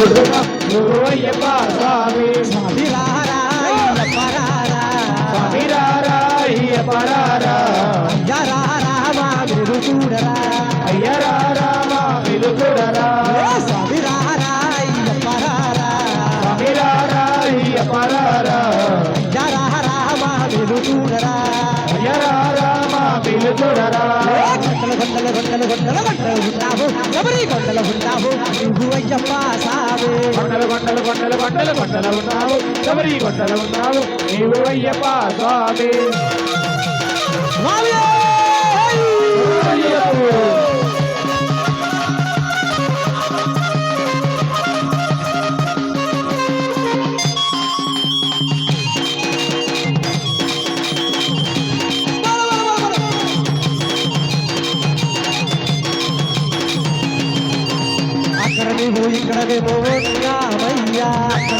కొడుతున్నాం నువ్వు అయ్యప్ప స్వామి స్వామి రారా అయ్యప్ప రారా స్వామి రారా అయ్యప్ప రారా అయ్యా రారా మా వెలుగు చూడరా అయ్య రారా మా వెలుగుడరా ఏ స్వామి రారా అయ్యప్ప రారా స్వామి రారా అయ్యప్ప రారా అయ్యా రారా మా వెలుగు చూడరా అయ్య రారా మా వెలుగుడరా ఏ గొండల గొండల గొండల గొండల ఉంటావు ఎవరి గొండల ఉంటావు నువ్వు అయ్యప్ప సామి కొండలు కొండలు కొండలు కొండలు కొండలు ఉన్నావు ఎవరి కొండలు ఉన్నావు నీవు అయ్యప్ప స్వామి స్వామి అక్కడ నీవు ఇక్కడ మేము ఉన్నామయ్యా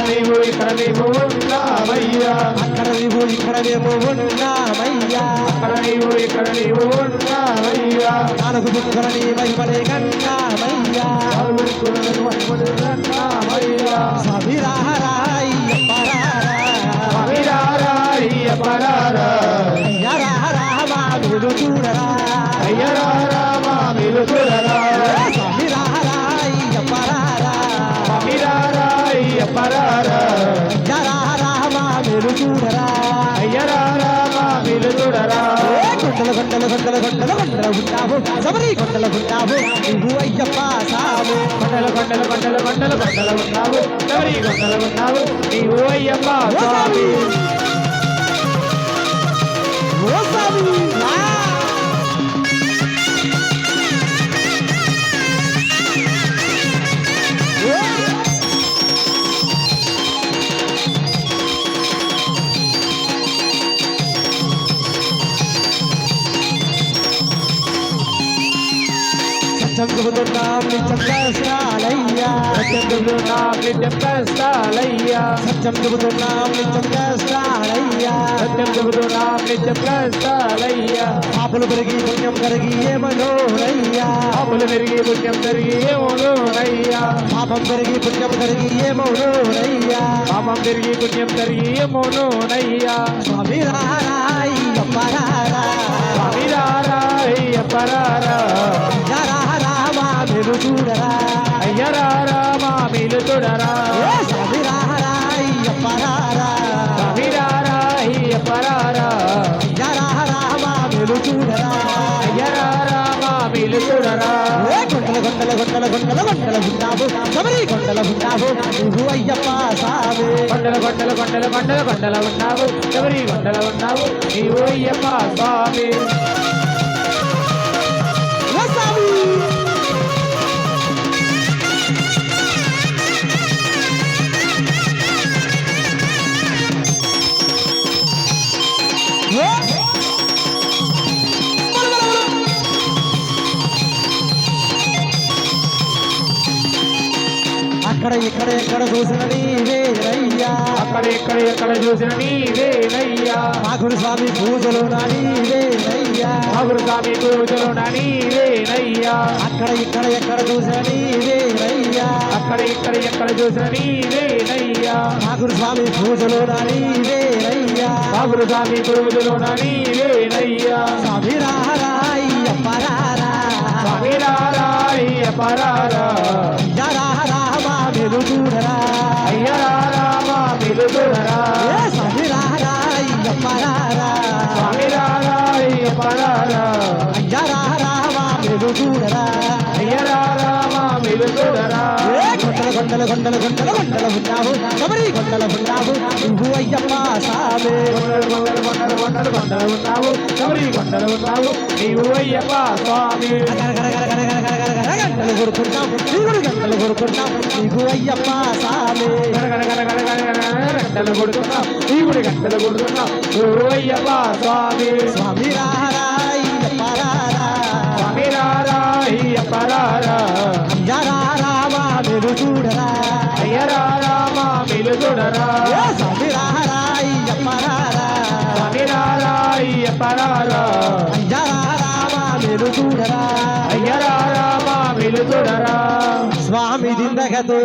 నీవు ఇక్కడ నీవు ఉన్నావయ్యా అక్కడ నీవు ఇక్కడ ఉన్నామయ్యా అక్కడ నీవు ఇక్కడ నీవు ఉన్నావయ్యా నాలుగు దిక్కుల నీ మహిమనే కన్నామయ్యా ఉన్నావయ్యా స్వామి రారా అయ్యప్ప రారా. అవిరారా అయ్యప్ప రారా. అయ్యా ఏ కొండల కొండల కొండల కొండల కొండల ఉంటావు శబరి కొండల ఉంటావు నువ్వు అయ్యప్ప సాము కొండల కొండల కొండల కొండల కొండల ఉన్నావు ఎవరి కొండల ఉన్నావు నీవు అయ్యప్ప స్వామి ఓ స్వామి సత్యం చెబుతున్నాం నిత్యం కష్టాలయ్యా సత్యందులు నా నిత్యం కష్టాలయ్యా సత్యం చెబుతున్నాం నిత్యం కష్టాలయ్యా సత్యం చెబుతున్నా నిత్యం కష్టాలయ్యా పాపలు పెరిగి పుణ్యం కరిగి ఏమనోరయ్యా పాపులు పెరిగి పుణ్యం పెరిగి ఏమోనయ్యా పాపం పెరిగి పుణ్యం కరిగి ఏమనోరయ్యా పాపం పెరిగి పుణ్యం పెరిగి ఏమోనయ్యా స్వామి రారాయ్యప్ప రారా స్వామి రారా అయ్యప్ప రారా రారా చూడరా. మేలు చూడరా. ఏ స్వామి రారాయ్యప్ప రారా. స్వామి రారా అయ్యప్ప రారా. రారా మా వెలు చూడరా. అయ్యరారా మా మేలు చూడరా ఉన్నావు శబరి నువ్వు అయ్యప్ప నీవు అయ్యప్ప స్వామి. ఇక్కడ ఎక్కడ చూసిన నీవేనయ్యా అక్కడ ఎక్కడ ఎక్కడ చూసిన నీవేనయ్యా మా గురు స్వామి పూజలు నా నీవేనయ్యా మగురు స్వామి పూజలు నా నీవేనయ్యా అక్కడ ఇక్కడ ఎక్కడ చూసిన నీవేనయ్యా అక్కడ ఇక్కడ ఎక్కడ చూసిన నీవేనయ్యా మా గురు స్వామి పూజలు నా నీవేనయ్యా మగురు స్వామి పూజలు నా నీవేనయ్యా స్వామి రారాయ్యప్ప రారా. స్వామి రారా అయ్యప్ప చూడరా. కొండల కొండల కొండల కొండల కొండల ఉన్నావు. శబరి కొండల ఉన్నావు. నువ్వు అయ్యప్ప సామి. కొండలు కొండలు కొండలు కొండలు కొండలు ఉన్నావు ఎవరి కొండలు ఉన్నావు నీవు అయ్యప్ప స్వామి గంటలు నీకు అయ్యప్ప సామి గంటలు గంటలు కొడుతున్నావు నువ్వు అయ్యప్ప స్వామి స్వామి రారా స్వామి దిందగదు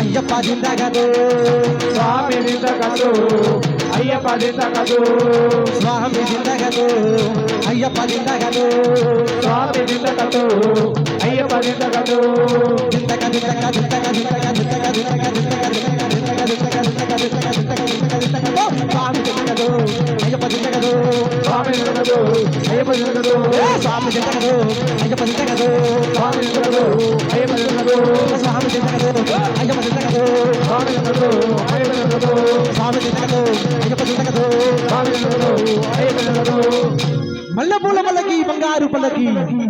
అయ్యప్ప దిందగదు స్వామి దిందగదు అయ్యప్ప దిందగదు స్వామి దిందగదు అయ్యప్ప దిందగదు స్వామి దిందగదు అయ్యప్ప దిందగదు దిందగ దిందగ దిందగ దిందగ దిందగ దిందగ దిందగ స్వామి జగదు అయ్యప్ప జగదు స్వామి జగదు అయ్యప్ప జగదు స్వామి జగదు అయ్యప్ప జగదు స్వామి జగదు అయ్యప్ప జగదు స్వామి జగదు అయ్యప్ప జగదు మల్లకి బంగారు పల్లకి.